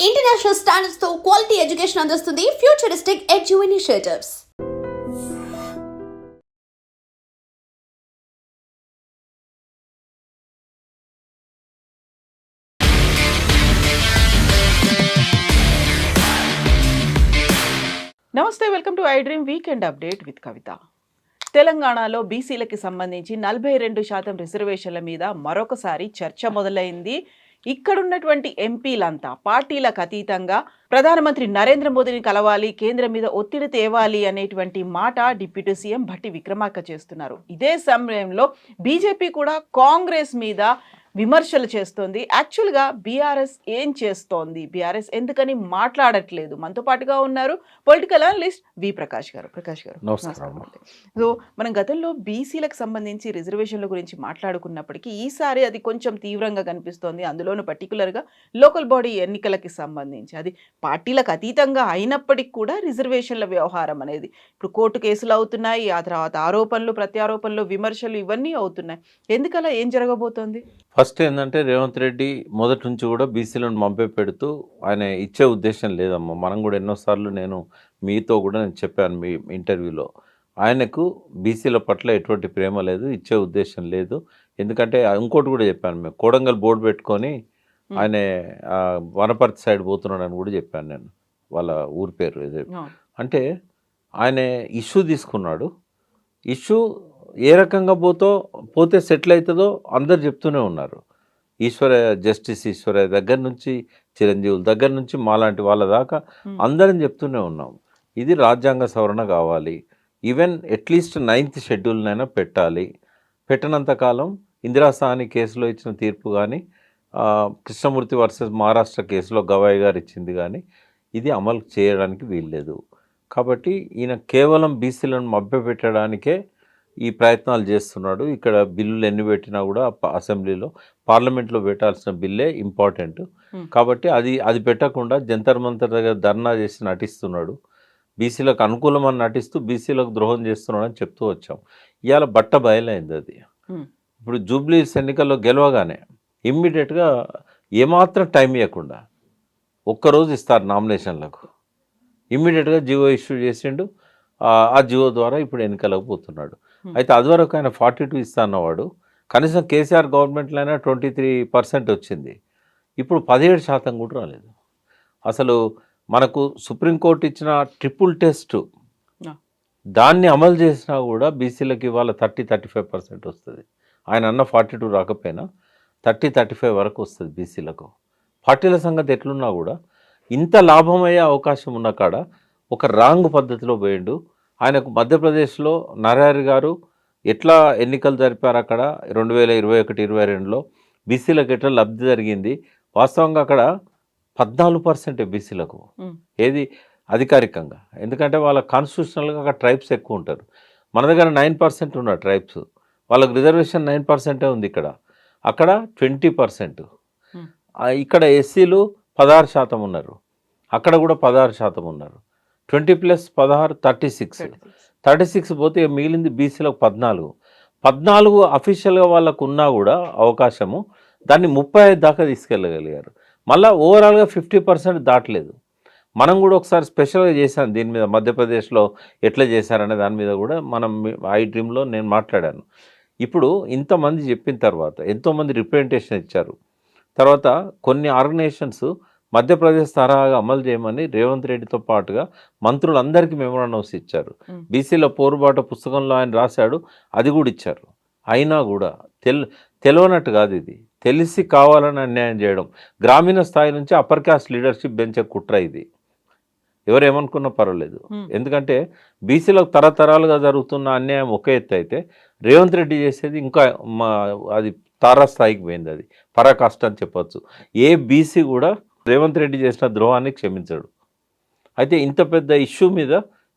International స్టాండర్డ్స్తో quality education అందిస్తుంది futuristic edu initiatives నమస్తే welcome to iDream weekend update with Kavitha తెలంగాణలో బీసీలకి సంబంధించి నలభై రెండు శాతం రిజర్వేషన్ల మీద మరొకసారి చర్చ మొదలైంది. ఇక్కడున్నటువంటి ఎంపీలంతా పార్టీలకు అతీతంగా ప్రధానమంత్రి నరేంద్ర మోదీని కలవాలి కేంద్రం మీద ఒత్తిడి తేవాలి అనేటువంటి మాట డిప్యూటీ సీఎం భట్టి విక్రమార్క చేస్తున్నారు. ఇదే సమయంలో బీజేపీ కూడా కాంగ్రెస్ మీద విమర్శలు చేస్తోంది. యాక్చువల్గా బీఆర్ఎస్ ఏం చేస్తోంది? బీఆర్ఎస్ ఎందుకని మాట్లాడట్లేదు? మనతో పాటుగా ఉన్నారు political analyst V Prakash garu. Prakash గారు నమస్కారం. సో మనం గతంలో బీసీలకు సంబంధించి రిజర్వేషన్ల గురించి మాట్లాడుకున్నప్పటికీ ఈసారి అది కొంచెం తీవ్రంగా కనిపిస్తోంది. అందులోనూ పర్టికులర్గా లోకల్ బాడీ ఎన్నికలకి సంబంధించి. అది పార్టీలకు అతీతంగా అయినప్పటికీ కూడా రిజర్వేషన్ల వ్యవహారం అనేది ఇప్పుడు కోర్టు కేసులు అవుతున్నాయి. ఆ తర్వాత ఆరోపణలు ప్రత్యారోపణలు విమర్శలు ఇవన్నీ అవుతున్నాయి. ఎందుకలా? ఏం జరగబోతోంది? ఫస్ట్ ఏంటంటే రేవంత్ రెడ్డి మొదటి నుంచి కూడా బీసీలను పంపే పెడుతూ ఆయన ఇచ్చే ఉద్దేశం లేదమ్మా. మనం కూడా ఎన్నోసార్లు నేను మీతో కూడా నేను చెప్పాను మీ ఇంటర్వ్యూలో. ఆయనకు బీసీల పట్ల ఎటువంటి ప్రేమ లేదు ఇచ్చే ఉద్దేశం లేదు. ఎందుకంటే ఇంకోటి కూడా చెప్పాను మేము కోడంగల్ బోర్డు పెట్టుకొని ఆయన వనపర్తి సైడ్ పోతున్నాడని కూడా చెప్పాను నేను వాళ్ళ ఊరి పేరు అంటే ఆయన ఇష్యూ తీసుకున్నాడు. ఇష్యూ ఏ రకంగా పోతో పోతే సెటిల్ అవుతుందో అందరు చెప్తూనే ఉన్నారు. ఈశ్వర జస్టిస్ ఈశ్వర దగ్గర నుంచి చిరంజీవుల దగ్గర నుంచి మాలాంటి వాళ్ళ దాకా. అందరం చెప్తూనే ఉన్నాం. ఇది రాజ్యాంగ సవరణ కావాలి. ఈవెన్ అట్లీస్ట్ నైన్త్ షెడ్యూల్నైనా పెట్టాలి. పెట్టినంత కాలం ఇందిరా సాహని కేసులో ఇచ్చిన తీర్పు కానీ కృష్ణమూర్తి వర్సెస్ మహారాష్ట్ర కేసులో గవాయి గారు ఇచ్చింది కానీ ఇది అమలు చేయడానికి వీల్లేదు. కాబట్టి ఈయన కేవలం బీసీలను మభ్యపెట్టడానికే ఈ ప్రయత్నాలు చేస్తున్నాడు. ఇక్కడ బిల్లులు ఎన్ని పెట్టినా కూడా అసెంబ్లీలో పార్లమెంట్లో పెట్టాల్సిన బిల్లే ఇంపార్టెంట్. కాబట్టి అది అది పెట్టకుండా జంతర్ మంతర్ దగ్గర ధర్నా చేసి నటిస్తున్నాడు. బీసీలకు అనుకూలమని నటిస్తూ బీసీలకు ద్రోహం చేస్తున్నాడు అని చెప్తూ వచ్చాం. ఇవాళ బట్ట బయలైంది అది. ఇప్పుడు జూబ్లీస్ ఎన్నికల్లో గెలవగానే ఇమ్మీడియట్గా ఏమాత్రం టైం ఇవ్వకుండా ఒక్కరోజు ఇస్తారు నామినేషన్లకు. ఇమ్మీడియట్గా జియో ఇష్యూ చేసిండు. ఆ జియో ద్వారా ఇప్పుడు ఎన్నికలకు పోతున్నాడు. అయితే అదివరకు ఆయన ఫార్టీ టూ ఇస్తా అన్నవాడు. కనీసం కేసీఆర్ గవర్నమెంట్లో అయినా ట్వంటీ త్రీ పర్సెంట్ వచ్చింది. ఇప్పుడు పదిహేడు శాతం కూడా రాలేదు. అసలు మనకు సుప్రీంకోర్టు ఇచ్చిన ట్రిపుల్ టెస్ట్. దాన్ని అమలు చేసినా కూడా బీసీలకు ఇవాళ థర్టీ థర్టీ ఫైవ్ పర్సెంట్ వస్తుంది. ఆయన అన్న ఫార్టీ టూ రాకపోయినా థర్టీ థర్టీ ఫైవ్ వరకు వస్తుంది బీసీలకు. పార్టీల సంగతి ఎట్లున్నా కూడా ఇంత లాభమయ్యే అవకాశం ఉన్న కాడ ఒక రాంగ్ పద్ధతిలో పోయిండు. ఆయనకు మధ్యప్రదేశ్లో నరహరి గారు ఎట్లా ఎన్నికలు జరిపారు అక్కడ? రెండు వేల ఇరవై ఒకటి ఇరవై రెండులో బీసీలకు ఎట్లా లబ్ధి జరిగింది? వాస్తవంగా అక్కడ పద్నాలుగు పర్సెంట్ బీసీలకు. ఏది? అధికారికంగా. ఎందుకంటే వాళ్ళ కాన్స్టిట్యూషనల్గా అక్కడ ట్రైబ్స్ ఎక్కువ ఉంటారు. మన దగ్గర నైన్ పర్సెంట్ ఉన్నారు ట్రైబ్స్ వాళ్ళకి రిజర్వేషన్ నైన్ పర్సెంటే ఉంది ఇక్కడ. అక్కడ ట్వంటీ పర్సెంట్. ఇక్కడ ఎస్సీలు పదహారు శాతం ఉన్నారు. అక్కడ కూడా పదహారు శాతం ఉన్నారు. ట్వంటీ ప్లస్ పదహారు థర్టీ సిక్స్ థర్టీ సిక్స్ పోతే మిగిలింది బీసీలకు పద్నాలుగు. పద్నాలుగు అఫీషియల్గా వాళ్ళకు ఉన్నా కూడా అవకాశము దాన్ని ముప్పై ఐదు దాకా తీసుకెళ్ళగలిగారు. మళ్ళీ ఓవరాల్గా ఫిఫ్టీ పర్సెంట్ దాటలేదు. మనం కూడా ఒకసారి స్పెషల్గా చేశాను దీని మీద మధ్యప్రదేశ్లో ఎట్లా చేశారనే దాని మీద కూడా మనం ఐ డ్రీమ్లో నేను మాట్లాడాను. ఇప్పుడు ఇంతమంది చెప్పిన తర్వాత ఎంతోమంది రిప్రజెంటేషన్ ఇచ్చారు. తర్వాత కొన్ని ఆర్గనైజేషన్స్ మధ్యప్రదేశ్ తరహాగా అమలు చేయమని రేవంత్ రెడ్డితో పాటుగా మంత్రులందరికీ మెమోరాండమ్స్ ఇచ్చారు. బీసీల పోరుబాట పుస్తకంలో ఆయన రాశాడు అది కూడా ఇచ్చారు. అయినా కూడా తెల్ తెలియనట్టు కాదు ఇది. తెలిసి కావాలని అన్యాయం చేయడం. గ్రామీణ స్థాయి నుంచి అప్పర్ క్యాస్ట్ లీడర్షిప్ పెంచే కుట్ర ఇది. ఎవరు ఏమనుకున్నా పర్వాలేదు. ఎందుకంటే బీసీలకు తరతరాలుగా జరుగుతున్న అన్యాయం ఒక ఎత్తు అయితే రేవంత్ రెడ్డి చేసేది ఇంకా మా అది తారాస్థాయికి పోయింది అది. పరాకాష్ట అని చెప్పొచ్చు. ఏ బీసీ కూడా రేవంత్ రెడ్డి చేసిన ద్రోహాన్ని క్షమించడు. అయితే ఇంత పెద్ద ఇష్యూ మీద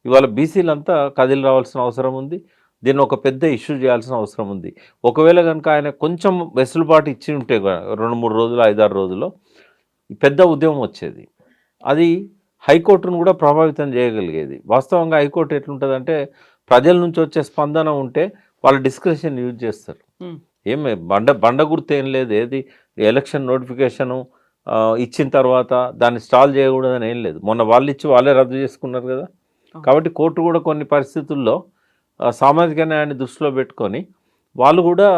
ఇవాళ బీసీలంతా కదిలి రావాల్సిన అవసరం ఉంది. దీన్ని ఒక పెద్ద ఇష్యూ చేయాల్సిన అవసరం ఉంది. ఒకవేళ కనుక ఆయన కొంచెం వెసులుబాటు ఇచ్చి ఉంటే రెండు మూడు రోజులు ఐదారు రోజుల్లో పెద్ద ఉద్యమం వచ్చేది. అది హైకోర్టును కూడా ప్రభావితం చేయగలిగేది. వాస్తవంగా హైకోర్టు ఎట్లుంటుందంటే ప్రజల నుంచి వచ్చే స్పందన ఉంటే వాళ్ళ డిస్క్రిప్షన్ యూజ్ చేస్తారు. Hmm. ఏం బండ బండ గుర్తు ఏం లేదు. ఏది? ఎలక్షన్ నోటిఫికేషను ఇచ్చిన తర్వాత దాన్ని స్టాల్ చేయకూడదని ఏం లేదు. మొన్న వాళ్ళు ఇచ్చి వాళ్ళే రద్దు చేసుకున్నారు కదా. కాబట్టి కోర్టు కూడా కొన్ని పరిస్థితుల్లో సామాజిక న్యాయాన్ని దృష్టిలో పెట్టుకొని వాళ్ళు కూడా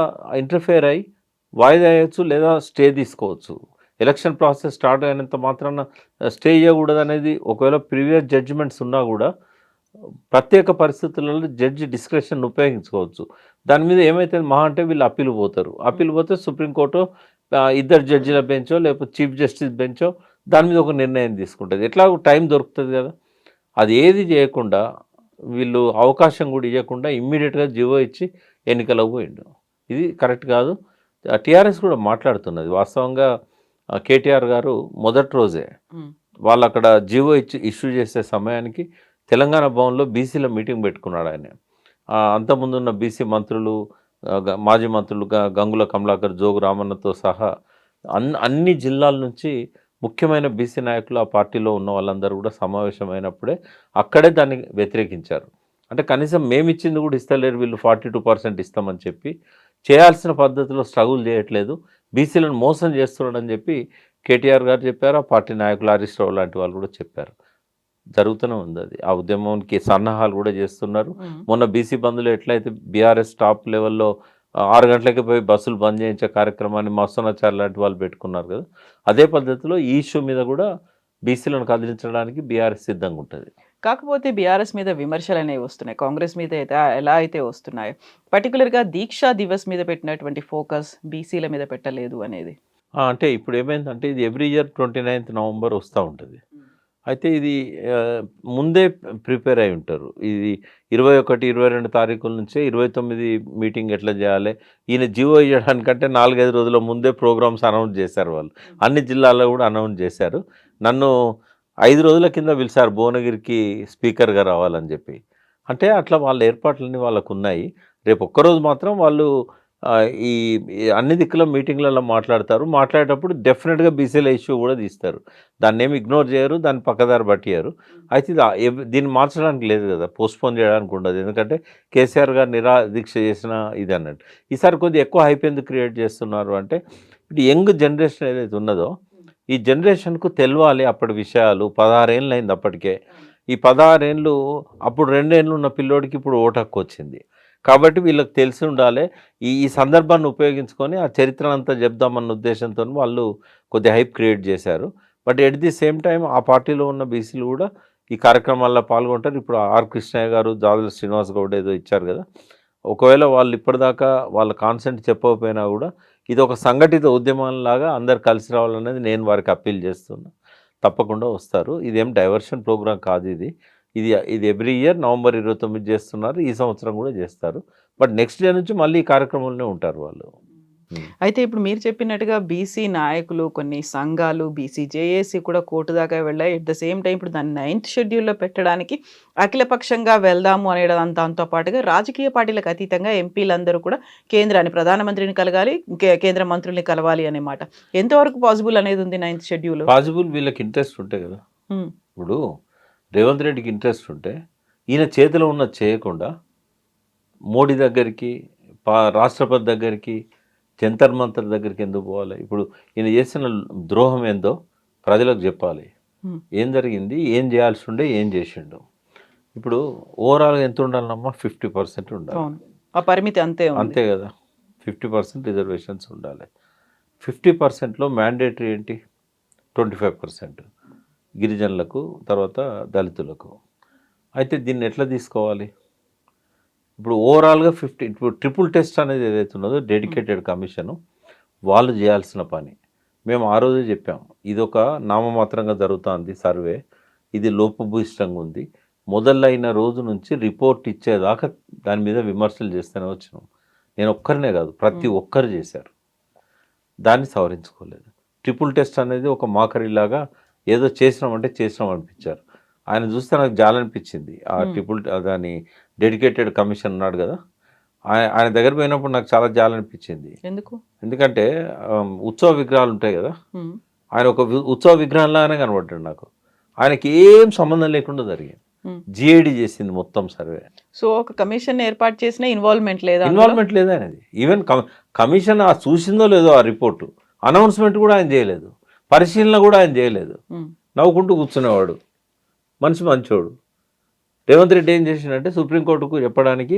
ఇంటర్ఫేర్ అయ్యి వాయిదా వేయచ్చు లేదా స్టే తీసుకోవచ్చు. ఎలక్షన్ ప్రాసెస్ స్టార్ట్ అయినంత మాత్రాన స్టే చేయకూడదు అనేది ఒకవేళ ప్రీవియస్ జడ్జిమెంట్స్ ఉన్నా కూడా ప్రత్యేక పరిస్థితులలో జడ్జి డిస్క్రిప్షన్ ఉపయోగించుకోవచ్చు. దాని మీద ఏమైతే మహా అంటే వీళ్ళు అప్పీల్ పోతారు. అప్పీల్ పోతే సుప్రీంకోర్టు ఇద్దరు జడ్జిల బెంచో లేకపోతే చీఫ్ జస్టిస్ బెంచో దాని మీద ఒక నిర్ణయం తీసుకుంటుంది. ఎట్లా టైం దొరుకుతుంది కదా. అది ఏది చేయకుండా వీళ్ళు అవకాశం కూడా ఇవ్వకుండా ఇమ్మీడియట్గా జీవో ఇచ్చి ఎన్నికలకు పోయిండు. ఇది కరెక్ట్ కాదు. టీఆర్ఎస్ కూడా మాట్లాడుతున్నది. వాస్తవంగా కేటీఆర్ గారు మొదటి రోజే. వాళ్ళు అక్కడ జీవో ఇచ్చి ఇష్యూ చేసే సమయానికి తెలంగాణ భవన్లో బీసీల మీటింగ్ పెట్టుకున్నాడు ఆయన. ఆ, అంతకుముందు ఉన్న బీసీ మంత్రులు మాజీ మంత్రులు గ- గంగుల కమలాకర్ జోగు రామన్నతో సహా అన్ అన్ని జిల్లాల నుంచి ముఖ్యమైన బీసీ నాయకులు ఆ పార్టీలో ఉన్న వాళ్ళందరూ కూడా సమావేశమైనప్పుడే అక్కడే దాన్ని వ్యతిరేకించారు. అంటే కనీసం మేము ఇచ్చింది కూడా ఇస్తలేరు వీళ్ళు ఫార్టీ టూ పర్సెంట్ ఇస్తామని చెప్పి చేయాల్సిన పద్ధతిలో స్ట్రగుల్ చేయట్లేదు. బీసీలను మోసం చేస్తున్నాడని చెప్పి కేటీఆర్ గారు చెప్పారు ఆ పార్టీ నాయకులు హరీష్ రావు లాంటి వాళ్ళు కూడా చెప్పారు. జరుగుతూనే ఉంది అది. ఆ ఉద్యమంకి సన్నాహాలు కూడా చేస్తున్నారు. మొన్న బీసీ బంధులు ఎట్లయితే బీఆర్ఎస్ టాప్ లెవెల్లో ఆరు గంటలకి పోయి బస్సులు బంద్ చేయించే కార్యక్రమాన్ని మస్తనాచార్ లాంటి వాళ్ళు పెట్టుకున్నారు కదా. అదే పద్ధతిలో ఈ ఇష్యూ మీద కూడా బీసీలను కదిలించడానికి బీఆర్ఎస్ సిద్ధంగా ఉంటుంది. కాకపోతే బీఆర్ఎస్ మీద విమర్శలు అనేవి వస్తున్నాయి. కాంగ్రెస్ మీద అయితే ఎలా అయితే వస్తున్నాయి. పర్టికులర్గా దీక్షా దివస్ మీద పెట్టినటువంటి ఫోకస్ బీసీల మీద పెట్టలేదు అనేది. అంటే ఇప్పుడు ఏమైందంటే ఇది every year twenty ninth November వస్తూ ఉంటుంది. అయితే ఇది ముందే ప్రిపేర్ అయి ఉంటారు. ఇది ఇరవై ఒకటి ఇరవై రెండు తారీఖుల నుంచే ఇరవై తొమ్మిది మీటింగ్ ఎట్లా చేయాలి ఈయన జీవో ఇవ్వడానికంటే నాలుగైదు రోజుల ముందే ప్రోగ్రామ్స్ అనౌన్స్ చేశారు వాళ్ళు. అన్ని జిల్లాల్లో కూడా అనౌన్స్ చేశారు. నన్ను ఐదు రోజుల కింద పిలిచారు భువనగిరికి స్పీకర్గా రావాలని చెప్పి. అంటే అట్లా వాళ్ళ ఏర్పాట్లన్నీ వాళ్ళకు ఉన్నాయి రేపు ఒక్కరోజు మాత్రం వాళ్ళు ఈ అన్ని దిక్కుల మీటింగ్లలో మాట్లాడతారు. మాట్లాడేటప్పుడు డెఫినెట్గా బీసీల ఇష్యూ కూడా తీస్తారు. దాన్ని ఏమి ఇగ్నోర్ చేయరు దాన్ని పక్కదారి పట్టియారు అయితే దీన్ని మార్చడానికి లేదు కదా పోస్ట్పోన్ చేయడానికి ఉండదు. ఎందుకంటే కేసీఆర్ గారు నిరా దీక్ష చేసిన ఇది అన్నట్టు. ఈసారి కొద్దిగా ఎక్కువ హైప్ ఎందుకు క్రియేట్ చేస్తున్నారు అంటే ఇప్పుడు యంగ్ జనరేషన్ ఏదైతే ఉన్నదో ఈ జనరేషన్కు తెలవాలి అప్పటి విషయాలు. పదహారేళ్ళు అయింది అప్పటికే ఈ పదహారేళ్ళు అప్పుడు రెండేళ్ళు ఉన్న పిల్లోడికి ఇప్పుడు ఓటు వచ్చింది. కాబట్టి వీళ్ళకి తెలిసి ఉండాలి. ఈ ఈ సందర్భాన్ని ఉపయోగించుకొని ఆ చరిత్రనంతా చెప్దామన్న ఉద్దేశంతో వాళ్ళు కొద్దిగా హైప్ క్రియేట్ చేశారు. But at the same time ఆ పార్టీలో ఉన్న బీసీలు కూడా ఈ కార్యక్రమాల్లో పాల్గొంటారు. ఇప్పుడు ఆర్ కృష్ణయ్య గారు జాదుల శ్రీనివాస్ గౌడ్ ఏదో ఇచ్చారు కదా. ఒకవేళ వాళ్ళు ఇప్పటిదాకా వాళ్ళ కాన్సెంట్ చెప్పకపోయినా కూడా ఇది ఒక సంఘటిత ఉద్యమంలాగా అందరు కలిసి రావాలనేది నేను వారికి అప్పీల్ చేస్తున్నా. తప్పకుండా వస్తారు. ఇదేం డైవర్షన్ ప్రోగ్రాం కాదు ఇది. ఇది ఇది ఎవ్రీ ఇయర్ నవంబర్ ఇరవై తొమ్మిది చేస్తున్నారు ఈ సంవత్సరం కూడా చేస్తారు. బట్ నెక్స్ట్ డే నుంచి మళ్ళీ ఈ కార్యక్రమంలోనే ఉంటారు వాళ్ళు. అయితే ఇప్పుడు మీరు చెప్పినట్టుగా బీసీ నాయకులు కొన్ని సంఘాలు బీసీ జేఏసీ కూడా కోర్టు దాకా వెళ్ళాయి. ఎట్ ద సేమ్ టైం ఇప్పుడు దాన్ని నైన్త్ షెడ్యూల్లో పెట్టడానికి అఖిలపక్షంగా వెళ్దాము అనే దాంతో పాటుగా రాజకీయ పార్టీలకు అతీతంగా ఎంపీలందరూ కూడా కేంద్రాన్ని ప్రధానమంత్రిని కలగాలి కేంద్ర మంత్రుల్ని కలవాలి అనే మాట. ఎంతవరకు పాసిబుల్ అనేది ఉంది నైన్త్ షెడ్యూల్ పాసిబుల్ వీళ్ళకి ఇంట్రెస్ట్ ఉంటాయి కదా. ఇప్పుడు రేవంత్ రెడ్డికి ఇంట్రెస్ట్ ఉంటే ఈయన చేతిలో ఉన్న చేయకుండా మోడీ దగ్గరికి పా రాష్ట్రపతి దగ్గరికి జంతర్ మంతర్ దగ్గరికి ఎందుకు పోవాలి? ఇప్పుడు ఈయన చేసిన ద్రోహం ఏందో ప్రజలకు చెప్పాలి. ఏం జరిగింది? ఏం చేయాల్సి ఉండే? ఏం చేసిండు? ఇప్పుడు ఓవరాల్గా ఎంత ఉండాలమ్మా ఫిఫ్టీ పర్సెంట్ ఉండాలి. ఆ పరిమితి అంతే అంతే కదా. ఫిఫ్టీ పర్సెంట్ రిజర్వేషన్స్ ఉండాలి. ఫిఫ్టీ పర్సెంట్లో మ్యాండేటరీ ఏంటి? ట్వంటీ ఫైవ్ పర్సెంట్ గిరిజనులకు తర్వాత దళితులకు. అయితే దీన్ని ఎట్లా తీసుకోవాలి? ఇప్పుడు ఓవరాల్గా ఫిఫ్టీ ఇప్పుడు ట్రిపుల్ టెస్ట్ అనేది ఏదైతే ఉన్నదో డెడికేటెడ్ కమిషను వాళ్ళు చేయాల్సిన పని. మేము ఆ రోజే చెప్పాం ఇది ఒక నామమాత్రంగా జరుగుతుంది సర్వే ఇది లోపభూయిష్టంగా ఉంది. మొదలైన రోజు నుంచి రిపోర్ట్ ఇచ్చేదాకా దాని మీద విమర్శలు చేస్తూనే వచ్చినాం. నేను ఒక్కరినే కాదు ప్రతి ఒక్కరు చేశారు. దాన్ని సవరించుకోలేదు. ట్రిపుల్ టెస్ట్ అనేది ఒక మాకరీలాగా ఏదో చేసినామంటే చేసినాం అనిపించారు ఆయన చూస్తే నాకు జాలనిపించింది. ఆ. ట్రిపుల్ దాని డెడికేటెడ్ కమిషన్ ఉన్నాడు కదా ఆయన ఆయన దగ్గర పోయినప్పుడు నాకు చాలా జాలనిపించింది. ఎందుకు? ఎందుకంటే ఉత్సవ విగ్రహాలు ఉంటాయి కదా. ఆయన ఒక ఉత్సవ విగ్రహంలాగానే కనబడ్డాడు నాకు. ఆయనకి ఏం సంబంధం లేకుండా జరిగింది. జిఐడి చేసింది మొత్తం సర్వే. సో ఒక కమిషన్ ఏర్పాటు చేసిన ఇన్వాల్వ్మెంట్ లేదా? ఇన్వాల్వ్మెంట్ లేదు ఆయనది ఈవెన్ కమిషన్ ఆ చూసిందో లేదో ఆ రిపోర్టు అనౌన్స్మెంట్ కూడా ఆయన చేయలేదు. పరిశీలన కూడా ఆయన చేయలేదు. నవ్వుకుంటూ కూర్చునేవాడు. మనిషి మంచోడు. రేవంత్ రెడ్డి ఏం చేసిండంటే సుప్రీంకోర్టుకు చెప్పడానికి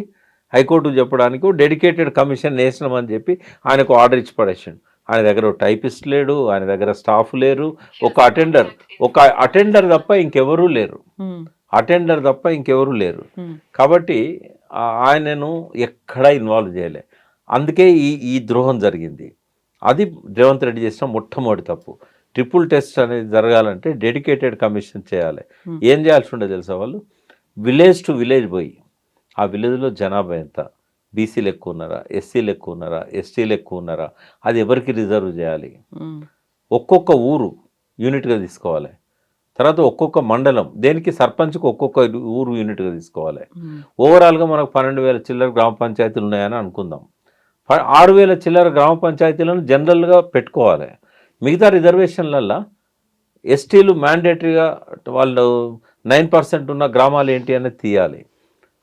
హైకోర్టుకు చెప్పడానికి డెడికేటెడ్ కమిషన్ వేసినామని చెప్పి ఆయనకు ఆర్డర్ ఇచ్చి పడేసిండు. ఆయన దగ్గర టైపిస్ట్ లేడు ఆయన దగ్గర స్టాఫ్ లేరు ఒక అటెండర్ ఒక అటెండర్ తప్ప ఇంకెవరూ లేరు. అటెండర్ తప్ప ఇంకెవరూ లేరు. కాబట్టి ఆయనను ఎక్కడా ఇన్వాల్వ్ చేయలే. అందుకే ఈ ఈ ద్రోహం జరిగింది. అది రేవంత్ రెడ్డి చేసిన మొట్టమొదటి తప్పు. ట్రిపుల్ టెస్ట్ అనేది జరగాలంటే డెడికేటెడ్ కమిషన్ చేయాలి. Hmm. ఏం చేయాల్సి ఉండే తెలుసా వాళ్ళు? విలేజ్ టు విలేజ్ పోయి ఆ విలేజ్లో జనాభా ఎంత? బీసీలు ఎక్కువ ఉన్నారా? ఎస్సీలు ఎక్కువ ఉన్నారా? ఎస్టీలు ఎక్కువ ఉన్నారా? అది ఎవరికి రిజర్వ్ చేయాలి? ఉమ్, ఒక్కొక్క ఊరు యూనిట్గా తీసుకోవాలి. తర్వాత ఒక్కొక్క మండలం దేనికి సర్పంచ్కి ఒక్కొక్క ఊరు యూనిట్గా తీసుకోవాలి. ఉమ్, ఓవరాల్గా మనకు పన్నెండు వేల చిల్లర గ్రామ పంచాయతీలు ఉన్నాయని అనుకుందాం. ఆరు వేల చిల్లర గ్రామ పంచాయతీలను జనరల్గా పెట్టుకోవాలి. మిగతా రిజర్వేషన్లల్లో ఎస్టీలు మ్యాండేటరీగా వాళ్ళు నైన్ పర్సెంట్ ఉన్న గ్రామాలు ఏంటి అనేది తీయాలి.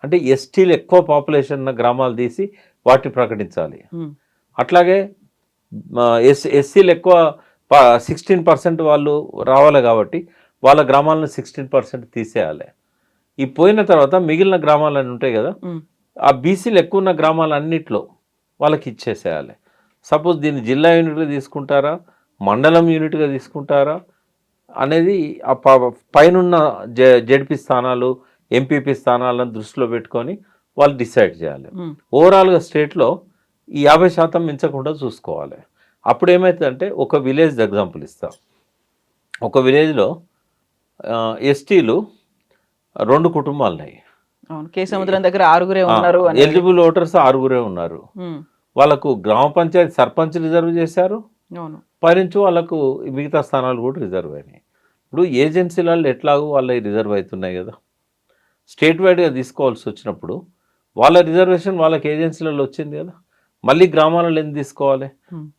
అంటే ఎస్టీలు ఎక్కువ పాపులేషన్ ఉన్న గ్రామాలు తీసి వాటిని ప్రకటించాలి. అట్లాగే ఎస్ ఎస్సీలు ఎక్కువ సిక్స్టీన్ పర్సెంట్ వాళ్ళు రావాలి కాబట్టి వాళ్ళ గ్రామాలను సిక్స్టీన్ పర్సెంట్ తీసేయాలి. ఈ పోయిన తర్వాత మిగిలిన గ్రామాలన్నీ ఉంటాయి కదా ఆ బీసీలు ఎక్కువ ఉన్న గ్రామాలన్నిట్లో వాళ్ళకి ఇచ్చేసేయాలి. సపోజ్ దీన్ని జిల్లా యూనిట్గా తీసుకుంటారా? మండలం యూనిట్గా తీసుకుంటారా? అనేది ఆ పైనున్న జెడ్పీ స్థానాలు ఎంపీపీ స్థానాలను దృష్టిలో పెట్టుకొని వాళ్ళు డిసైడ్ చేయాలి. ఓవరాల్గా స్టేట్లో ఈ యాభై శాతం మించకుండా చూసుకోవాలి. అప్పుడు ఏమవుతుందంటే ఒక విలేజ్ ఎగ్జాంపుల్ ఇస్తా. ఒక విలేజ్లో ఎస్టీలు రెండు కుటుంబాలు ఉన్నాయి సముద్రం దగ్గర ఆరుగురే ఉన్నారు ఎలిజిబుల్ ఓటర్స్ ఆరుగురే ఉన్నారు. వాళ్ళకు గ్రామ పంచాయతీ సర్పంచ్ రిజర్వ్ చేశారు. పైనుంచి వాళ్ళకు మిగతా స్థానాలు కూడా రిజర్వ్ అయినాయి. ఇప్పుడు ఏజెన్సీలలో ఎట్లాగో వాళ్ళ రిజర్వ్ అవుతున్నాయి కదా. స్టేట్ వైడ్గా తీసుకోవాల్సి వచ్చినప్పుడు వాళ్ళ రిజర్వేషన్ వాళ్ళకి ఏజెన్సీలలో వచ్చింది కదా. మళ్ళీ గ్రామాలలో ఎందుకు తీసుకోవాలి.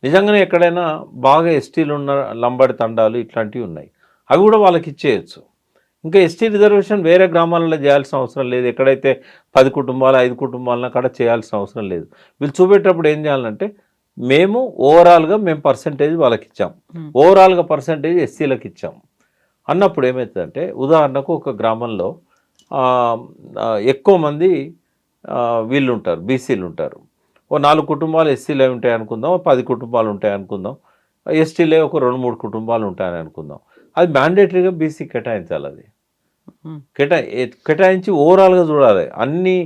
నిజంగానే ఎక్కడైనా బాగా ఎస్టీలు ఉన్న లంబడి తండాలు ఇట్లాంటివి ఉన్నాయి. అవి కూడా వాళ్ళకి ఇచ్చేయచ్చు. ఇంకా ఎస్టీ రిజర్వేషన్ వేరే గ్రామాలలో చేయాల్సిన అవసరం లేదు. ఎక్కడైతే పది కుటుంబాలు ఐదు కుటుంబాలను అక్కడ చేయాల్సిన అవసరం లేదు. వీళ్ళు చూపెట్టేటప్పుడు ఏం చేయాలంటే మేము ఓవరాల్గా మేము పర్సంటేజ్ వాళ్ళకి ఇచ్చాం Hmm. ఓవరాల్గా పర్సంటేజ్ ఎస్సీలకు ఇచ్చాం అన్నప్పుడు ఏమవుతుందంటే ఉదాహరణకు ఒక గ్రామంలో ఎక్కువ మంది వీళ్ళు ఉంటారు బీసీలు ఉంటారు ఓ నాలుగు కుటుంబాలు ఎస్సీలే ఉంటాయి అనుకుందాం పది కుటుంబాలు ఉంటాయి అనుకుందాం ఎస్టీలే ఒక రెండు మూడు కుటుంబాలు ఉంటాయని అనుకుందాం. అది మ్యాండేటరీగా బీసీ కేటాయించాలి అది. ఉమ్, కేటా కేటాయించి ఓవరాల్గా చూడాలి. అన్ని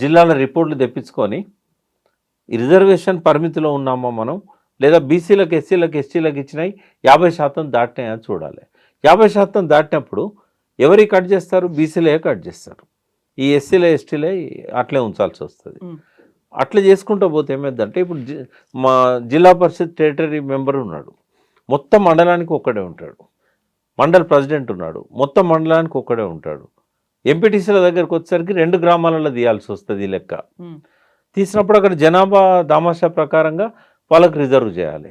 జిల్లాల రిపోర్ట్లు తెప్పించుకొని రిజర్వేషన్ పరిమితిలో ఉన్నామా మనం? లేదా బీసీలకు ఎస్సీలకు ఎస్టీలకు ఇచ్చినాయి యాభై శాతం దాటినాయి అని చూడాలి. యాభై శాతం దాటినప్పుడు ఎవరి కట్ చేస్తారు? బీసీలే కట్ చేస్తారు. ఈ ఎస్సీలే ఎస్టీలే అట్లే ఉంచాల్సి వస్తుంది. అట్లా చేసుకుంటూ పోతే ఏమైందంటే ఇప్పుడు మా జిల్లా పరిషత్ టెరిటరీ మెంబర్ ఉన్నాడు. మొత్తం మండలానికి ఒక్కడే ఉంటాడు. మండల ప్రెసిడెంట్ ఉన్నాడు. మొత్తం మండలానికి ఒక్కడే ఉంటాడు. ఎంపీటీసీల దగ్గరికి వచ్చేసరికి రెండు గ్రామాలలో తీయాల్సి వస్తుంది ఈ లెక్క. తీసినప్పుడు అక్కడ జనాభా దామాషా ప్రకారంగా వాళ్ళకి రిజర్వ్ చేయాలి.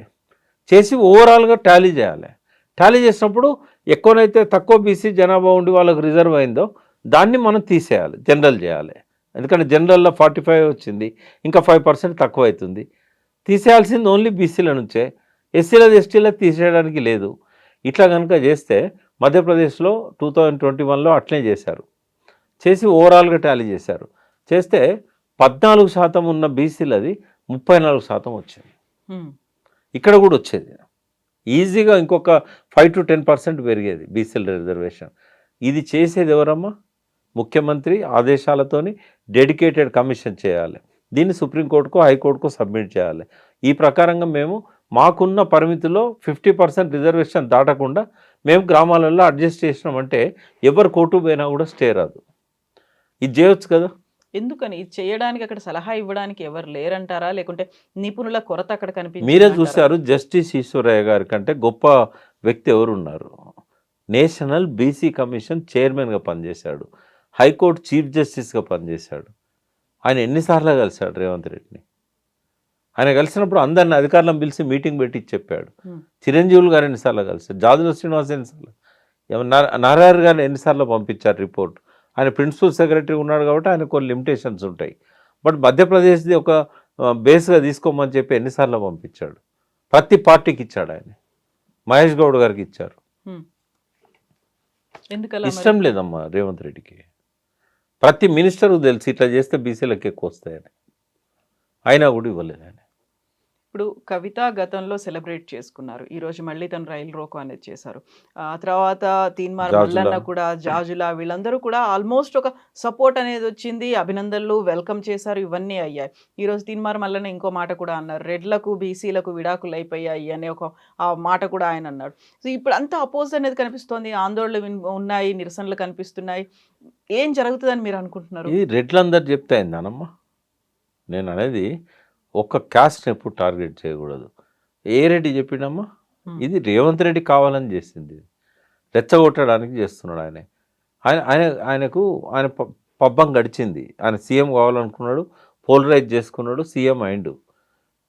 చేసి ఓవరాల్గా టాలీ చేయాలి. టాలీ చేసినప్పుడు ఎక్కువనైతే తక్కువ బీసీ జనాభా ఉండి వాళ్ళకి రిజర్వ్ అయిందో దాన్ని మనం తీసేయాలి జనరల్ చేయాలి. ఎందుకంటే జనరల్లో ఫార్టీ ఫైవ్ వచ్చింది ఇంకా ఫైవ్ పర్సెంట్ తక్కువ అవుతుంది. తీసేయాల్సింది ఓన్లీ బీసీల నుంచే. ఎస్సీలది ఎస్టీలో తీసేయడానికి లేదు. ఇట్లా కనుక చేస్తే మధ్యప్రదేశ్లో టూ థౌజండ్ ట్వంటీ వన్లో అట్లే చేశారు. చేసి ఓవరాల్గా టాలీ చేశారు. చేస్తే పద్నాలుగు శాతం ఉన్న బీసీలది ముప్పై నాలుగు శాతం వచ్చింది ఇక్కడ కూడా వచ్చేది. ఈజీగా ఇంకొక ఫైవ్ టు టెన్ పర్సెంట్ పెరిగేది బీసీల రిజర్వేషన్. ఇది చేసేది ఎవరమ్మా? ముఖ్యమంత్రి ఆదేశాలతోని డెడికేటెడ్ కమిషన్ చేయాలి. దీన్ని సుప్రీంకోర్టుకు హైకోర్టుకు సబ్మిట్ చేయాలి. ఈ ప్రకారంగా మేము మాకున్న పరిమితిలో ఫిఫ్టీ పర్సెంట్ రిజర్వేషన్ దాటకుండా మేము గ్రామాలలో అడ్జస్ట్ చేసినామంటే ఎవరు కోర్టు పోయినా కూడా స్టే రాదు. ఇది చేయొచ్చు కదా? ఎందుకని? ఇది చేయడానికి అక్కడ సలహా ఇవ్వడానికి ఎవరు లేరంటారా? లేకుంటే నిపుణుల కొరత అక్కడ కనిపించింది మీరే చూశారు జస్టిస్ ఈశ్వరయ్య గారి కంటే గొప్ప వ్యక్తి ఎవరు ఉన్నారు నేషనల్ బీసీ కమిషన్ చైర్మన్గా పనిచేశాడు. హైకోర్టు చీఫ్ జస్టిస్గా పనిచేశాడు. ఆయన ఎన్నిసార్లు కలిశాడు రేవంత్ రెడ్డిని? ఆయన కలిసినప్పుడు అందరిని అధికారులను పిలిచి మీటింగ్ పెట్టి చెప్పాడు. చిరంజీవులు గారు ఎన్నిసార్లు కలిశారు? జాదుల శ్రీనివాస్ ఎన్నిసార్లు? నారాయణ గారిని ఎన్నిసార్లు పంపించారు రిపోర్ట్? ఆయన ప్రిన్సిపల్ సెక్రటరీ ఉన్నాడు కాబట్టి ఆయన కొన్ని లిమిటేషన్స్ ఉంటాయి. బట్ మధ్యప్రదేశ్ది ఒక బేస్గా తీసుకోమని చెప్పి ఎన్నిసార్లు పంపించాడు. ప్రతి పార్టీకి ఇచ్చాడు ఆయన. మహేష్ గౌడ్ గారికి ఇచ్చారు? ఇష్టం లేదమ్మా రేవంత్ రెడ్డికి. ప్రతి మినిస్టర్కు తెలిసి ఇట్లా చేస్తే బీసీలకు ఎక్కువ వస్తాయని. అయినా కూడా ఇవ్వలేదు ఆయన. ఇప్పుడు కవిత గతంలో సెలబ్రేట్ చేసుకున్నారు. ఈ రోజు మళ్ళీ తను రైలు రోకో అనేది చేశారు. ఆ తర్వాత తీన్మార్. మల్లన్న కూడా జాజులా వీళ్ళందరూ కూడా ఆల్మోస్ట్ ఒక సపోర్ట్ అనేది వచ్చింది. అభినందనలు వెల్కమ్ చేశారు. ఇవన్నీ అయ్యాయి. ఈ రోజు తీన్మార్ మల్లన్న ఇంకో మాట కూడా అన్నారు. రెడ్లకు బీసీలకు విడాకులు అయిపోయాయి అనే ఒక ఆ మాట కూడా ఆయన అన్నాడు. సో ఇప్పుడు అంతా అపోజ్ అనేది కనిపిస్తోంది. ఆందోళనలు ఉన్నాయి నిరసనలు కనిపిస్తున్నాయి. ఏం జరుగుతుందని మీరు అనుకుంటున్నారు? ఇది రెడ్లందరు చెప్తే అయిందానమ్మా. నేను అనేది ఒక్క క్యాస్ట్ని ఎప్పుడు టార్గెట్ చేయకూడదు. ఏ రెడ్డి చెప్పిండమ్మా. ఇది రేవంత్ రెడ్డి కావాలని చేసింది. రెచ్చగొట్టడానికి చేస్తున్నాడు ఆయన. ఆయన ఆయన ఆయనకు ఆయన పబ్బం గడిచింది. ఆయన సీఎం కావాలనుకున్నాడు పోలరైజ్ చేసుకున్నాడు సీఎం అయిండు.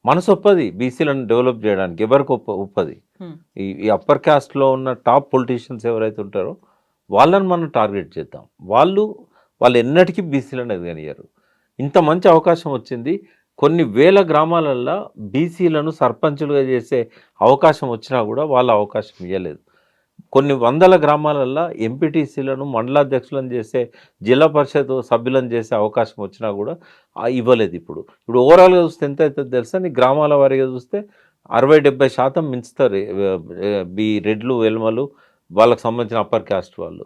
మనసు ఒప్పది బీసీలను డెవలప్ చేయడానికి ఎవరికి ఒప్ప ఒప్పది. ఈ ఈ అప్పర్ క్యాస్ట్లో ఉన్న టాప్ పొలిటీషియన్స్ ఎవరైతే ఉంటారో వాళ్ళని మనం టార్గెట్ చేద్దాం. వాళ్ళు వాళ్ళు ఎన్నటికీ బీసీలను ఎదగనియరు ఇంత మంచి అవకాశం వచ్చింది కొన్ని వేల గ్రామాలల్లో బీసీలను సర్పంచులుగా చేసే అవకాశం వచ్చినా కూడా వాళ్ళ అవకాశం ఇవ్వలేదు కొన్ని వందల గ్రామాలల్లో ఎంపీటీసీలను మండలాధ్యక్షులను చేసే జిల్లా పరిషత్ సభ్యులను చేసే అవకాశం వచ్చినా కూడా ఇవ్వలేదు ఇప్పుడు. ఇప్పుడు ఓవరాల్గా చూస్తే ఎంత అవుతుంది తెలుసా? నీ గ్రామాల వారీగా చూస్తే అరవై డెబ్బై శాతం మించుతారు. ఈ రెడ్లు వెల్మలు వాళ్ళకి సంబంధించిన అప్పర్ క్యాస్ట్ వాళ్ళు.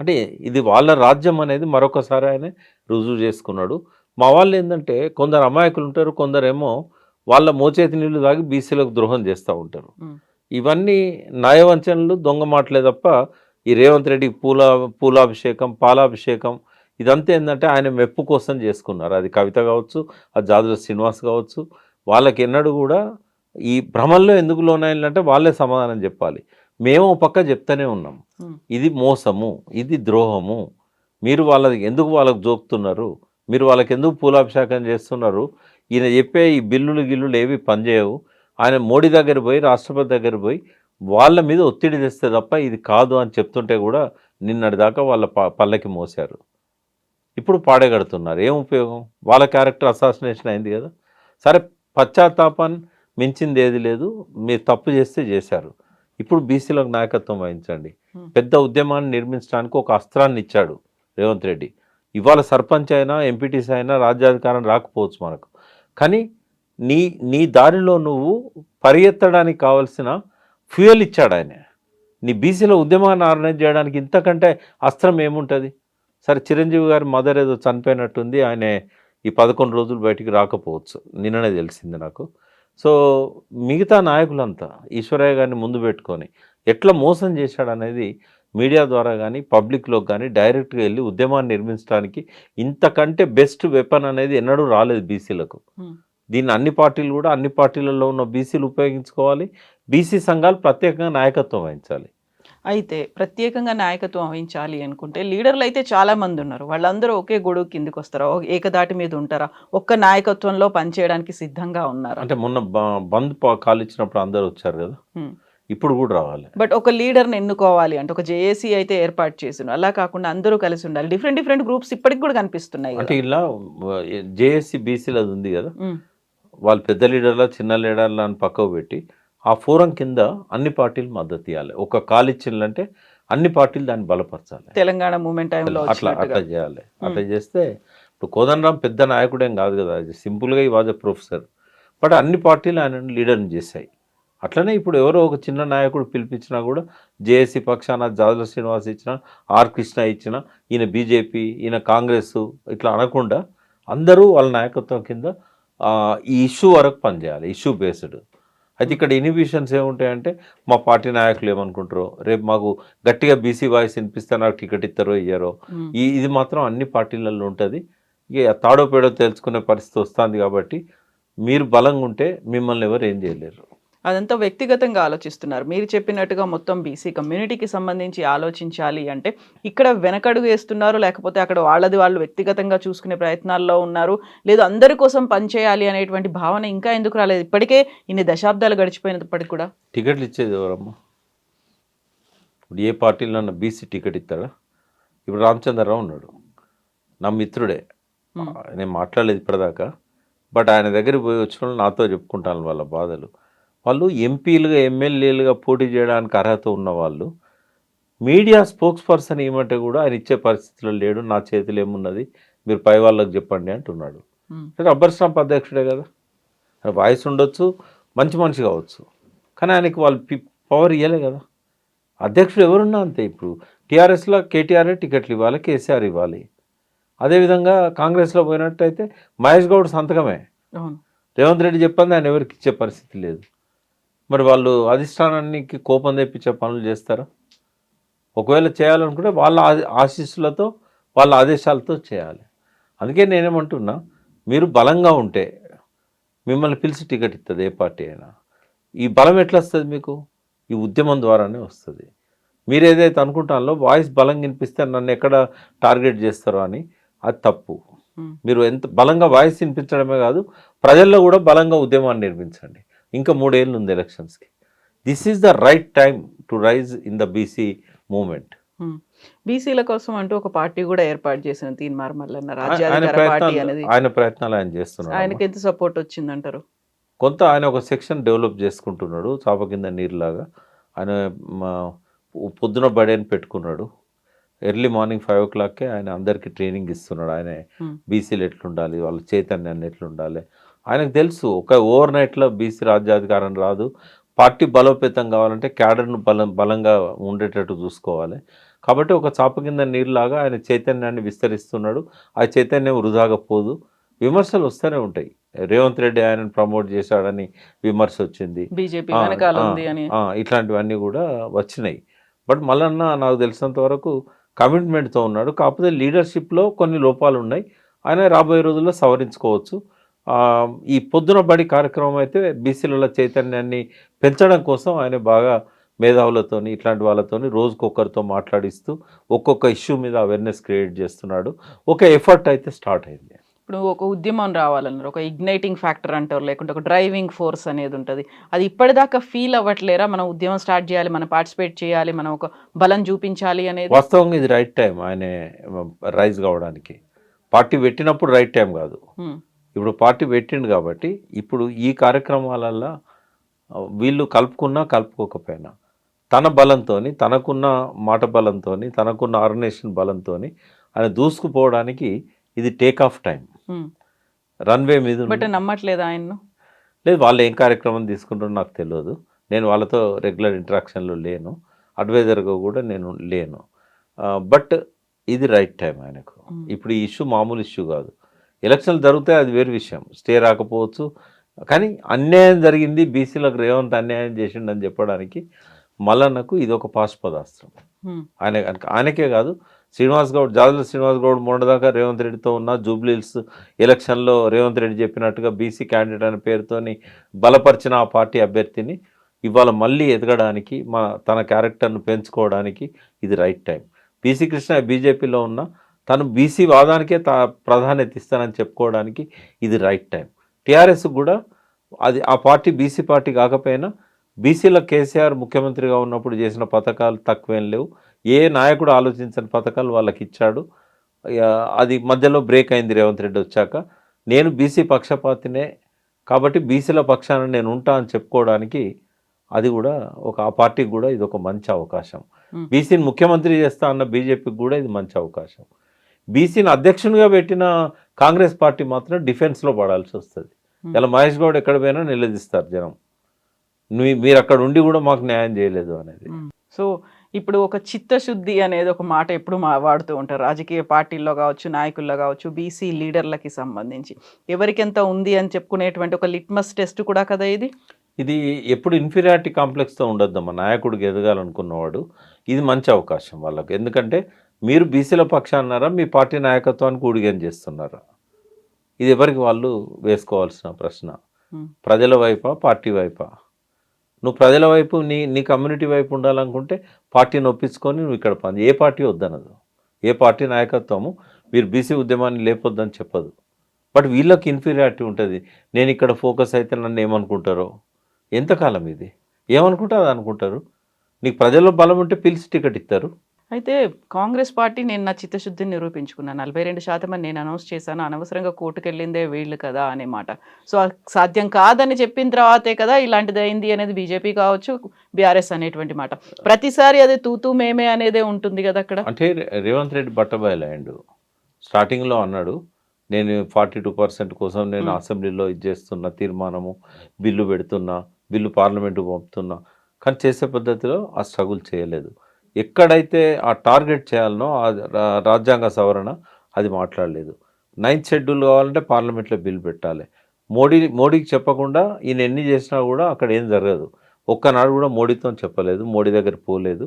అంటే ఇది వాళ్ళ రాజ్యం అనేది మరొకసారి ఆయన రుజువు చేసుకున్నాడు. మా వాళ్ళు ఏంటంటే కొందరు అమాయకులు ఉంటారు కొందరేమో వాళ్ళ మోచేతి నీళ్ళు తాగి బీసీలకు ద్రోహం చేస్తూ ఉంటారు. ఇవన్నీ నయవంచనలు దొంగ మాటలే తప్ప ఈ రేవంత్ రెడ్డి పూల పూలాభిషేకం పాలాభిషేకం ఇదంతా ఏంటంటే ఆయన మెప్పు కోసం చేసుకున్నారు. అది కవిత కావచ్చు అది జాదుల శ్రీనివాస్ కావచ్చు. వాళ్ళకి ఎన్నడూ కూడా ఈ భ్రమల్లో ఎందుకు లోనైందంటే వాళ్ళే సమాధానం చెప్పాలి. మేము పక్క చెప్తానే ఉన్నాం. ఇది మోసము ఇది ద్రోహము. మీరు వాళ్ళకి ఎందుకు వాళ్ళకి జోపుతున్నారు మీరు వాళ్ళకి ఎందుకు పూలాభిషేకం చేస్తున్నారు? ఈయన చెప్పే ఈ బిల్లులు గిల్లులు ఏవి పనిచేయవు. ఆయన మోడీ దగ్గర పోయి రాష్ట్రపతి దగ్గర పోయి వాళ్ళ మీద ఒత్తిడి తెస్తే తప్ప ఇది కాదు అని చెప్తుంటే కూడా నిన్నటి దాకా వాళ్ళ ప- పల్లకి మోసారు ఇప్పుడు పాడేగడుతున్నారు. ఏం ఉపయోగం? వాళ్ళ క్యారెక్టర్ అసాసినేషన్ అయింది కదా. సరే పశ్చాత్తాపాన్ని మించింది ఏది లేదు. మీరు తప్పు చేస్తే చేశారు. ఇప్పుడు బీసీలకు నాయకత్వం వహించండి. పెద్ద ఉద్యమాన్ని నిర్మించడానికి ఒక అస్త్రాన్ని ఇచ్చాడు రేవంత్ రెడ్డి. ఇవాళ సర్పంచ్ అయినా ఎంపీటీసీ అయినా రాజ్యాధికారం రాకపోవచ్చు మనకు. కానీ నీ నీ దారిలో నువ్వు పరిగెత్తడానికి కావలసిన ఫ్యూయల్ ఇచ్చాడు ఆయన. నీ బీసీలో ఉద్యమాన్ని ఆర్గనైజ్ చేయడానికి ఇంతకంటే అస్త్రం ఏముంటుంది? సరే చిరంజీవి గారి మదర్ ఏదో చనిపోయినట్టుంది ఆయన ఈ పదకొండు రోజులు బయటికి రాకపోవచ్చు. నిన్ననే తెలిసింది నాకు. సో మిగతా నాయకులంతా ఈశ్వరయ్య గారిని ముందు పెట్టుకొని ఎట్లా మోసం చేశాడనేది మీడియా ద్వారా కానీ పబ్లిక్లో కానీ డైరెక్ట్గా వెళ్ళి ఉద్యమాన్ని నిర్మించడానికి ఇంతకంటే బెస్ట్ వెపన్ అనేది ఎన్నడూ రాలేదు బీసీలకు. దీన్ని అన్ని పార్టీలు కూడా అన్ని పార్టీలలో ఉన్న బీసీలు ఉపయోగించుకోవాలి. బీసీ సంఘాలు ప్రత్యేకంగా నాయకత్వం వహించాలి. అయితే ప్రత్యేకంగా నాయకత్వం వహించాలి అనుకుంటే లీడర్లు అయితే చాలా మంది ఉన్నారు. వాళ్ళందరూ ఒకే గొడుగు కిందికి వస్తారా? ఏకదాటి మీద ఉంటారా? ఒక్క నాయకత్వంలో పనిచేయడానికి సిద్ధంగా ఉన్నారా? అంటే మొన్న బంద్ కాల్ ఇచ్చినప్పుడు అందరూ వచ్చారు కదా. ఇప్పుడు కూడా రావాలి. బట్ ఒక లీడర్ని ఎన్నుకోవాలి అంటే ఒక జేఏసీ అయితే ఏర్పాటు చేసిన అలా కాకుండా అందరూ కలిసి ఉండాలి. డిఫరెంట్ డిఫరెంట్ గ్రూప్స్ ఇప్పటికి కూడా కనిపిస్తున్నాయి అంటే ఇలా జేఎస్సీ బీసీలు అది ఉంది కదా. వాళ్ళు పెద్ద లీడర్ల చిన్న లీడర్ల అని పక్కకు పెట్టి ఆ ఫోరం కింద అన్ని పార్టీలు మద్దతు ఇవ్వాలి ఒక కాల్ ఇచ్చిందంటే అన్ని పార్టీలు దాన్ని బలపరచాలి. తెలంగాణ మూమెంట్ టైంలో అట్లా అట్లా చేయాలి. అట్లా చేస్తే ఇప్పుడు కోదండరాం పెద్ద నాయకుడేం కాదు కదా. సింపుల్గా ఈ వాజ్ ప్రొఫెసర్. బట్ అన్ని పార్టీలు ఆయన లీడర్ని చేశాయి. అట్లనే ఇప్పుడు ఎవరో ఒక చిన్న నాయకుడు పిలిపించినా కూడా జేఏసీ పక్షాన జాదుల శ్రీనివాస్ ఇచ్చిన ఆర్ కృష్ణ ఇచ్చిన ఈయన బీజేపీ ఈయన కాంగ్రెస్ ఇట్లా అనకుండా అందరూ వాళ్ళ నాయకత్వం కింద ఈ ఇష్యూ వరకు పనిచేయాలి ఇష్యూ బేస్డ్. అయితే ఇక్కడ ఇన్హిబిషన్స్ ఏముంటాయంటే మా పార్టీ నాయకులు ఏమనుకుంటారో రేపు మాకు గట్టిగా బీసీ వాయిస్ వినిపిస్తే నాకు టికెట్ ఇస్తారో ఇయ్యారో. ఈ ఇది మాత్రం అన్ని పార్టీలలో ఉంటుంది. ఇక తాడో పేడో తెలుసుకునే పరిస్థితి వస్తుంది కాబట్టి మీరు బలంగా ఉంటే మిమ్మల్ని ఎవరు ఏం చేయలేరు. అదంతా వ్యక్తిగతంగా ఆలోచిస్తున్నారు. మీరు చెప్పినట్టుగా మొత్తం బీసీ కమ్యూనిటీకి సంబంధించి ఆలోచించాలి అంటే ఇక్కడ వెనకడుగు వేస్తున్నారు లేకపోతే అక్కడ వాళ్ళది వాళ్ళు వ్యక్తిగతంగా చూసుకునే ప్రయత్నాల్లో ఉన్నారు లేదు అందరి కోసం పనిచేయాలి అనేటువంటి భావన ఇంకా ఎందుకు రాలేదు? ఇప్పటికే ఇన్ని దశాబ్దాలు గడిచిపోయినప్పటికి కూడా. టికెట్లు ఇచ్చేది ఎవరమ్మా? ఇప్పుడు ఏ పార్టీలో బీసీ టికెట్ ఇస్తాడా? ఇప్పుడు రామచంద్రరావు ఉన్నాడు. నా మిత్రుడే. నేను మాట్లాడలేదు ఇప్పటిదాకా. బట్ ఆయన దగ్గరికి పోయి వచ్చిన నాతో చెప్పుకుంటాను వాళ్ళ బాధలు. వాళ్ళు ఎంపీలుగా ఎమ్మెల్యేలుగా పోటీ చేయడానికి అర్హత ఉన్న వాళ్ళు మీడియా స్పోక్స్ పర్సన్ ఏమంటే కూడా ఆయన ఇచ్చే పరిస్థితిలో లేడు నా చేతిలో ఏమున్నది మీరు పై వాళ్ళకి చెప్పండి అంటున్నాడు. రబ్బర్ స్టాంప్ అధ్యక్షుడే కదా. ఆయన వాయిస్ ఉండొచ్చు మంచి మనిషి కావచ్చు. కానీ ఆయనకి వాళ్ళు పవర్ ఇవ్వలే కదా. అధ్యక్షుడు ఎవరున్నా అంతే ఇప్పుడు. టీఆర్ఎస్లో కేటీఆర్ టికెట్లు ఇవ్వాలి కేసీఆర్ ఇవ్వాలి. అదేవిధంగా కాంగ్రెస్లో పోయినట్టయితే మహేష్ గౌడ్ సంతకమే. రేవంత్ రెడ్డి చెప్పింది ఆయన ఎవరికి ఇచ్చే పరిస్థితి లేదు. మరి వాళ్ళు అధిష్టానానికి కోపం తెప్పించే పనులు చేస్తారా? ఒకవేళ చేయాలనుకుంటే వాళ్ళ ఆశీస్సులతో వాళ్ళ ఆదేశాలతో చేయాలి. అందుకే నేనేమంటున్నా మీరు బలంగా ఉంటే మిమ్మల్ని పిలిచి టికెట్ ఇస్తుంది ఏ పార్టీ అయినా. ఈ బలం ఎట్లా వస్తుంది మీకు? ఈ ఉద్యమం ద్వారానే వస్తుంది. మీరు ఏదైతే అనుకుంటారో వాయిస్ బలంగా వినిపిస్తే నన్ను ఎక్కడ టార్గెట్ చేస్తారో అని అది తప్పు. మీరు ఎంత బలంగా వాయిస్ వినిపించడమే కాదు ప్రజల్లో కూడా బలంగా ఉద్యమాన్ని నిర్మించండి. ఇంకా మూడేళ్ళు ఉంది ఎలక్షన్స్కి. This is the right time to rise in the BC movement. బీసీల కోసం అంటూ ఒక పార్టీ కూడా ఏర్పాటు చేసిన తీన్మార్ మల్లన్న ఆయన ప్రయత్నాలు ఆయన చేస్తున్నాడు ఆయనకి ఎంత సపోర్ట్ వచ్చిందంటారు? కొంత ఆయన ఒక సెక్షన్ డెవలప్ చేసుకుంటున్నాడు చాప కింద నీరులాగా. ఆయన పొద్దున బడి అని పెట్టుకున్నాడు. ఎర్లీ మార్నింగ్ ఫైవ్ ఓ క్లాక్కే ఆయన అందరికీ ట్రైనింగ్ ఇస్తున్నాడు. ఆయన. బీసీలు ఎట్లుండాలి వాళ్ళ చైతన్యాన్ని ఎట్లుండాలి ఆయనకు తెలుసు ఒక ఓవర్ నైట్లో బీసీ రాజ్యాధికారం రాదు. పార్టీ బలోపేతం కావాలంటే క్యాడర్ను బలం బలంగా ఉండేటట్టు చూసుకోవాలి. కాబట్టి ఒక చాప కింద నీరులాగా ఆయన చైతన్యాన్ని విస్తరిస్తున్నాడు. ఆ చైతన్యం వృధాగా పోదు విమర్శలు వస్తూనే ఉంటాయి. రేవంత్ రెడ్డి ఆయనను ప్రమోట్ చేశాడని విమర్శ వచ్చింది. ఇట్లాంటివన్నీ కూడా వచ్చినాయి. బట్ మల్లన్న నాకు తెలిసినంత వరకు కమిట్మెంట్తో ఉన్నాడు. కాకపోతే లీడర్షిప్లో కొన్ని లోపాలు ఉన్నాయి. ఆయన రాబోయే రోజుల్లో సవరించుకోవచ్చు. ఈ పొద్దున బడి కార్యక్రమం అయితే బీసీల చైతన్యాన్ని పెంచడం కోసం ఆయన బాగా మేధావులతోని ఇట్లాంటి వాళ్ళతోని రోజుకొకరితో మాట్లాడిస్తూ ఒక్కొక్క ఇష్యూ మీద అవేర్నెస్ క్రియేట్ చేస్తున్నాడు. ఒక ఎఫర్ట్ అయితే స్టార్ట్ అయింది. ఇప్పుడు ఒక ఉద్యమం రావాలన్నారు. ఒక ఇగ్నైటింగ్ ఫ్యాక్టర్ అంటారు. లేకుంటే ఒక డ్రైవింగ్ ఫోర్స్ అనేది ఉంటుంది. అది ఇప్పటిదాకా ఫీల్ అవ్వట్లేరా? మనం ఉద్యమం స్టార్ట్ చేయాలి మనం పార్టిసిపేట్ చేయాలి మనం ఒక బలం చూపించాలి అనేది? వాస్తవంగా ఇది రైట్ టైం ఆయన రైజ్ కావడానికి. పార్టీ పెట్టినప్పుడు రైట్ టైం కాదు. ఇప్పుడు పార్టీ పెట్టిండు కాబట్టి ఇప్పుడు ఈ కార్యక్రమాలల్లో వీళ్ళు కలుపుకున్నా కలుపుకోకపోయినా తన బలంతో తనకున్న మాట బలంతో తనకున్న ఆర్గనైజేషన్ బలంతో ఆయన దూసుకుపోవడానికి ఇది టేక్ ఆఫ్ టైం. రన్వే మీద. బట్ నమ్మట్లేదు ఆయన్ను లేదు వాళ్ళు ఏం కార్యక్రమం తీసుకుంటారో నాకు తెలియదు నేను వాళ్ళతో రెగ్యులర్ ఇంటరాక్షన్లో లేను అడ్వైజర్గా కూడా నేను లేను బట్ ఇది రైట్ టైం ఆయనకు. ఇప్పుడు ఈ ఇష్యూ మామూలు ఇష్యూ కాదు ఎలక్షన్లు జరుగుతాయి అది వేరు విషయం. స్టే రాకపోవచ్చు. కానీ అన్యాయం జరిగింది బీసీలకు రేవంత్ అన్యాయం చేసిండని చెప్పడానికి మల్లన్నకు ఇది ఒక పాశుపదాస్త్రం. ఆయన ఆయనకే కాదు శ్రీనివాస్ గౌడ్ జాదుల శ్రీనివాస్ గౌడ్ మొన్నదాకా రేవంత్ రెడ్డితో ఉన్న జూబ్లీల్స్ ఎలక్షన్లో రేవంత్ రెడ్డి చెప్పినట్టుగా బీసీ క్యాండిడేట్ అనే పేరుతోని బలపరిచిన ఆ పార్టీ అభ్యర్థిని ఇవాళ మళ్ళీ ఎదగడానికి మా తన క్యారెక్టర్ను పెంచుకోవడానికి ఇది రైట్ టైం. బీసీ కృష్ణ బీజేపీలో ఉన్న తను బీసీ వాదానికే తా ప్రాధాన్యత ఇస్తానని చెప్పుకోవడానికి ఇది రైట్ టైం టీఆర్ఎస్ కూడా అది ఆ పార్టీ బీసీ పార్టీ కాకపోయినా బీసీలో కేసీఆర్ ముఖ్యమంత్రిగా ఉన్నప్పుడు చేసిన పథకాలు తక్కువేం లేవు. ఏ నాయకుడు ఆలోచించని పథకాలు వాళ్ళకి ఇచ్చాడు. అది మధ్యలో బ్రేక్ అయింది రేవంత్ రెడ్డి వచ్చాక. నేను బీసీ పక్షపాతినే కాబట్టి బీసీల పక్షాన నేను ఉంటా అని చెప్పుకోవడానికి అది కూడా ఒక ఆ పార్టీకి కూడా ఇది ఒక మంచి అవకాశం. బీసీని ముఖ్యమంత్రి చేస్తా అన్న బీజేపీకి కూడా ఇది మంచి అవకాశం. బీసీని అధ్యక్షునిగా పెట్టిన కాంగ్రెస్ పార్టీ మాత్రం డిఫెన్స్లో పడాల్సి వస్తుంది. Hmm. ఇలా మహేష్ గౌడ్ ఎక్కడ పోయినా నిలదీస్తారు జనం. నువ్వు మీరు అక్కడ ఉండి కూడా మాకు న్యాయం చేయలేదు అనేది. సో ఇప్పుడు ఒక చిత్తశుద్ధి అనేది ఒక మాట ఎప్పుడు మా వాడుతూ ఉంటారు. రాజకీయ పార్టీల్లో కావచ్చు నాయకుల్లో కావచ్చు బీసీ లీడర్లకి సంబంధించి. ఎవరికి ఎంత ఉంది అని చెప్పుకునేటువంటి ఒక లిట్మస్ టెస్ట్ కూడా కదా ఇది? ఇది ఎప్పుడు ఇన్ఫీరియారిటీ కాంప్లెక్స్తో ఉండొద్దమ్మా. నాయకుడికి ఎదగాలనుకున్నవాడు. ఇది మంచి అవకాశం వాళ్ళకి. ఎందుకంటే మీరు బీసీల పక్షాన్నారా? మీ పార్టీ నాయకత్వానికి ఊడిగం చేస్తున్నారా? ఇది ఎవరికి వాళ్ళు వేసుకోవాల్సిన ప్రశ్న. ప్రజల వైపా పార్టీ వైపా? నువ్వు ప్రజల వైపు నీ నీ కమ్యూనిటీ వైపు ఉండాలనుకుంటే పార్టీని ఒప్పించుకొని నువ్వు ఇక్కడ పని ఏ పార్టీ వద్దనదు. ఏ పార్టీ నాయకత్వము మీరు బీసీ ఉద్యమాన్ని లేపొద్దని చెప్పదు. బట్ వీళ్ళకి ఇన్ఫీరియారిటీ ఉంటుంది. నేను ఇక్కడ ఫోకస్ అయితే నన్ను ఏమనుకుంటారో? ఎంతకాలం ఇది? ఏమనుకుంటే అది అనుకుంటారు? నీకు ప్రజల్లో బలం ఉంటే పిలిచి టికెట్ ఇస్తారు. అయితే కాంగ్రెస్ పార్టీ నేను నా చిత్తశుద్ధిని నిరూపించుకున్నాను నలభై రెండు శాతం అని నేను అనౌన్స్ చేశాను. అనవసరంగా కోర్టుకు వెళ్ళిందే వీళ్ళు కదా అనే మాట. సో అది సాధ్యం కాదని చెప్పిన తర్వాతే కదా ఇలాంటిది అయింది అనేది బీజేపీ కావచ్చు బీఆర్ఎస్ అనేటువంటి మాట. ప్రతిసారి అదే తూతూ మేమే అనేదే ఉంటుంది కదా అక్కడ. అంటే రేవంత్ రెడ్డి బట్టబయలయ్యండు స్టార్టింగ్లో అన్నాడు నేను ఫార్టీ టూ పర్సెంట్ కోసం నేను. అసెంబ్లీలో ఇది చేస్తున్న తీర్మానము బిల్లు పెడుతున్నా బిల్లు పార్లమెంటు పంపుతున్నా. కానీ చేసే పద్ధతిలో ఆ స్ట్రగుల్ చేయలేదు. ఎక్కడైతే ఆ టార్గెట్ చేయాలనో ఆ రాజ్యాంగ సవరణ అది మాట్లాడలేదు. నైన్త్ షెడ్యూల్ కావాలంటే పార్లమెంట్లో బిల్ పెట్టాలి. మోడీ మోడీకి చెప్పకుండా ఈయన ఎన్ని చేసినా కూడా అక్కడ ఏం జరగదు. ఒక్కనాడు కూడా మోడీతో చెప్పలేదు మోడీ దగ్గర పోలేదు.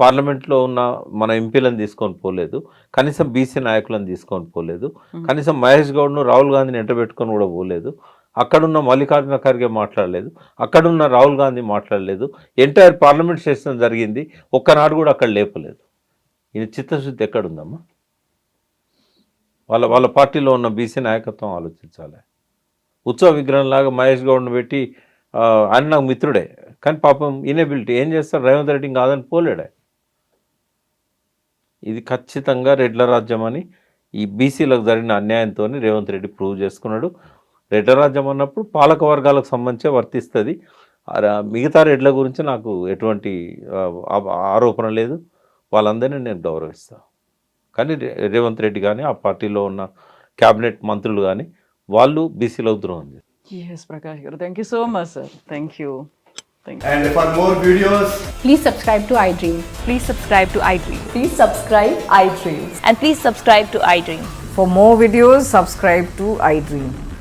పార్లమెంట్లో ఉన్న మన ఎంపీలను తీసుకొని పోలేదు. కనీసం బీసీ నాయకులను తీసుకొని పోలేదు. కనీసం మహేష్ గౌడ్ను రాహుల్ గాంధీని ఎంట పెట్టుకొని కూడా పోలేదు. అక్కడున్న మల్లికార్జున ఖర్గే మాట్లాడలేదు అక్కడున్న రాహుల్ గాంధీ మాట్లాడలేదు ఎంటైర్ పార్లమెంట్ సెషన్ జరిగింది ఒక్కనాడు కూడా అక్కడ లేపలేదు. ఈయన చిత్తశుద్ధి ఎక్కడుందమ్మా? వాళ్ళ వాళ్ళ పార్టీలో ఉన్న బీసీ నాయకత్వం ఆలోచించాలి. ఉత్సవ విగ్రహంలాగా మహేష్ గౌడ్ను పెట్టి అన్న ఆయన నాకు మిత్రుడే. కానీ పాపం ఇనేబిలిటీ ఏం చేస్తారు రేవంత్ రెడ్డి కాదని పోలేడే. ఇది ఖచ్చితంగా రెడ్ల రాజ్యం అని ఈ బీసీలకు జరిగిన అన్యాయంతో రేవంత్ రెడ్డి ప్రూవ్ చేసుకున్నాడు. రెడ్ల రాజ్యం అన్నప్పుడు పాలక వర్గాలకు సంబంధించే వర్తిస్తుంది మిగతా రెడ్ల గురించి నాకు ఎటువంటి ఆరోపణ లేదు వాళ్ళందరినీ నేను గౌరవిస్తాను కానీ రే- రేవంత్ రెడ్డి కానీ ఆ పార్టీలో ఉన్న క్యాబినెట్ మంత్రులు కానీ వాళ్ళు బీసీలకు ద్రోహం చేస్తారు S Prakash garu thank you so much sir thank you thank you And for more videos, Please subscribe to iDream. Please subscribe to iDream. Please subscribe iDream. And please subscribe to iDream. For more videos, subscribe to iDream.